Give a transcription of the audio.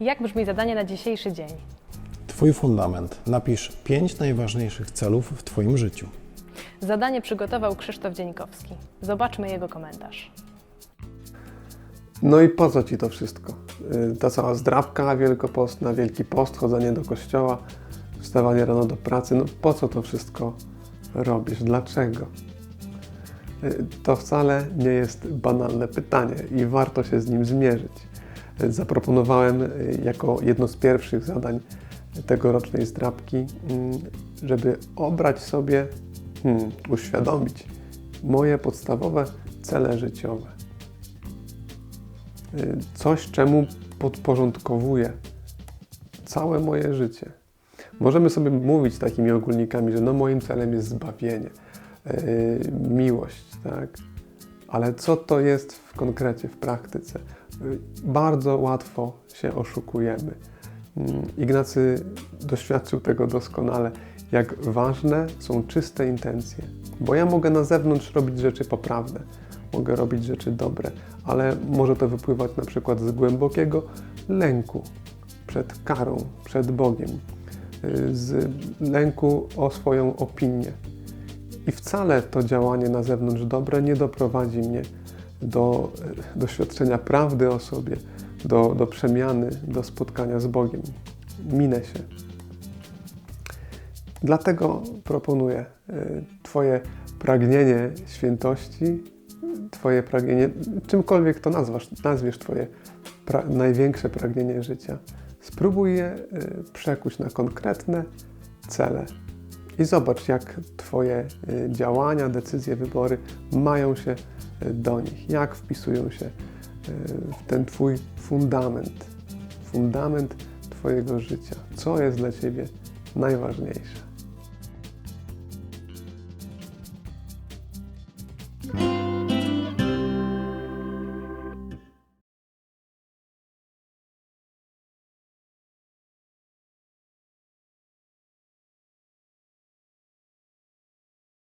Jak brzmi zadanie na dzisiejszy dzień? Twój fundament. Napisz pięć najważniejszych celów w Twoim życiu. Zadanie przygotował Krzysztof Dzieńkowski. Zobaczmy jego komentarz. No i po co ci to wszystko? Y, Ta cała zdrabka wielkopostna, wielki post, chodzenie do kościoła, wstawanie rano do pracy. No po co to wszystko robisz? Dlaczego? Y, To wcale nie jest banalne pytanie i warto się z nim zmierzyć. Y, Zaproponowałem y, jako jedno z pierwszych zadań tegorocznej zdrabki, mm, żeby obrać sobie, hmm, uświadomić moje podstawowe cele życiowe y, coś, czemu podporządkowuję całe moje życie. Możemy sobie mówić takimi ogólnikami, że no moim celem jest zbawienie, yy, miłość, tak? Ale co to jest w konkrecie, w praktyce? Bardzo łatwo się oszukujemy. Yy, Ignacy doświadczył tego doskonale, jak ważne są czyste intencje. Bo ja mogę na zewnątrz robić rzeczy poprawne, mogę robić rzeczy dobre, ale może to wypływać na przykład z głębokiego lęku przed karą, przed Bogiem, y, z lęku o swoją opinię. I wcale to działanie na zewnątrz dobre nie doprowadzi mnie do y, doświadczenia prawdy o sobie, do, do przemiany, do spotkania z Bogiem. Minę się. Dlatego proponuję y, Twoje pragnienie świętości, Twoje pragnienie, czymkolwiek to nazwasz, nazwiesz Twoje pra największe pragnienie życia. Spróbuj je y, przekuć na konkretne cele i zobacz, jak Twoje y, działania, decyzje, wybory mają się y, do nich, jak wpisują się y, w ten Twój fundament, fundament Twojego życia. Co jest dla Ciebie najważniejsze?